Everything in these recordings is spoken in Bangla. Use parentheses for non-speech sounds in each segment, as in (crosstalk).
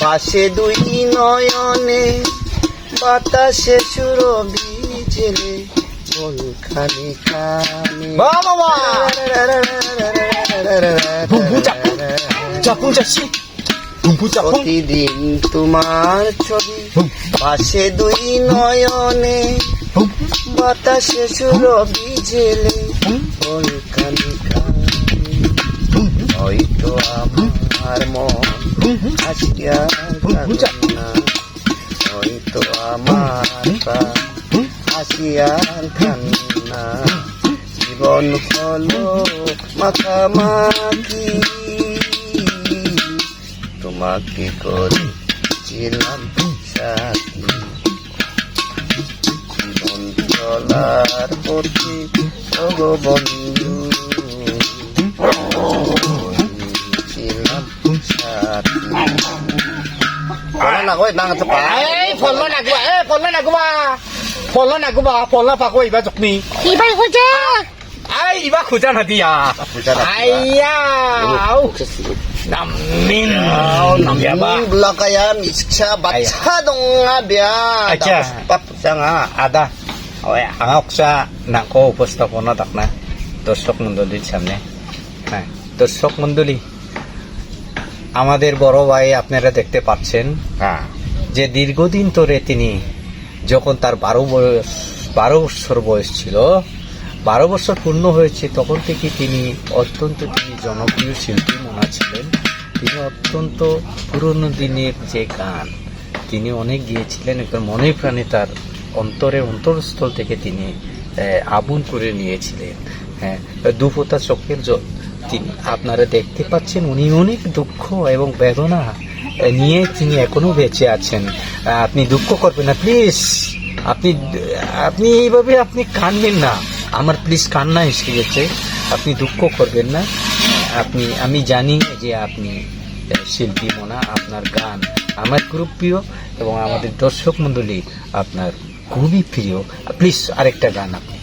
পাশে দুই নয়নে বাতাসে সুর বিজলে মন খানি খানি বাহ, বাহ, বাহ। বুবু চাপু। চাপুং চাচ্ছি বুম্বু চাপুং প্রতিদিন তোমার ছবি পাশে দুই নয়নে বাতাসে সুর বিজেলে বুম, মন খানি খানি বুম, হয়তো আমার মন চাপু। না। হয়তো আমার আসিয়ার কান্না জীবন হলো মাখামাখি। তোমাকে করে ছিলাম সাথী। জীবন চলার পথে, ওগো পাকৈ না পা এই ফল নাগুবা dong ada. Takna. আমাদের বড় ভাই আপনারা দেখতে পাচ্ছেন হ্যাঁ। যে দীর্ঘদিন ধরে তিনি যখন তার বারো বয়স বারো বছর বয়স ছিল বারো বছর পূর্ণ হয়েছে তখন থেকে তিনি অত্যন্ত তিনি জনপ্রিয় শিল্পী মনা ছিলেন। তিনি অত্যন্ত পুরনো দিনের যে গান তিনি অনেক গিয়েছিলেন একদম মনে প্রাণে তার অন্তরে অন্তরস্থল থেকে তিনি আবুল করে নিয়েছিলেন। হ্যাঁ দুপোতা চোখের জল তিনি আপনারা দেখতে পাচ্ছেন উনি অনেক দুঃখ এবং বেদনা নিয়ে তিনি এখনও বেঁচে আছেন। আপনি দুঃখ করবেন না, প্লিজ। আপনি আপনি এইভাবে আপনি কানবেন না। আমার প্লিজ কান্না এসে গেছে, আপনি দুঃখ করবেন না। আপনি, আমি জানি যে আপনি শিল্পী মোনা, আপনার গান আমার খুব প্রিয় এবং আমাদের দর্শক মণ্ডলী আপনার খুবই প্রিয়। প্লিজ আরেকটা গান আপনি.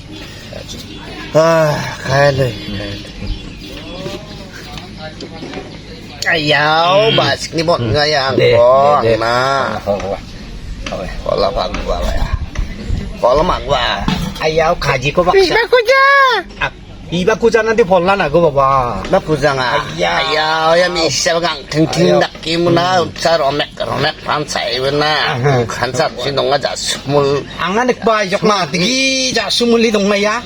Ayaw, mm. basket mo nga yan ko, ma. Kola magwa ya. Kola magwa. Ayaw, kaji ko baksa. Iba ko ja. Iba ko ja nanti pola na ko baba. Iba ko ja nga. Ayaw, ya misal gang ting ting dak kim na utsa romek romek pan sai na. Khansa sinong ga jasumul. Angan ek ba jok na tigi jasumuli dong ya.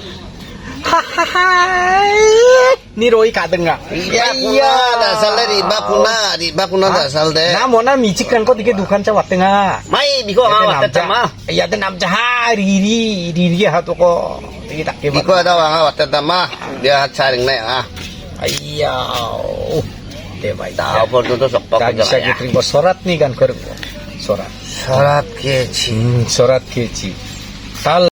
(laughs) Ni roi ka tengah? Iya, dah sal dari bakuna, di bakuna dah sal deh. Nah, mona mi cikan kok dike dukan cawat tengah. Mai biko awat tama. Iya, den nam jahari ah, di di ah, dia hatu ko. Tak ke. Biko ada wang awat tama, dia hat saring ne ah. Iya. Te Tahu Da opor tu sok pok. Ya. Kan bisa kirim surat nih kan ke surat. Surat ke hmm, surat ke cing. Tal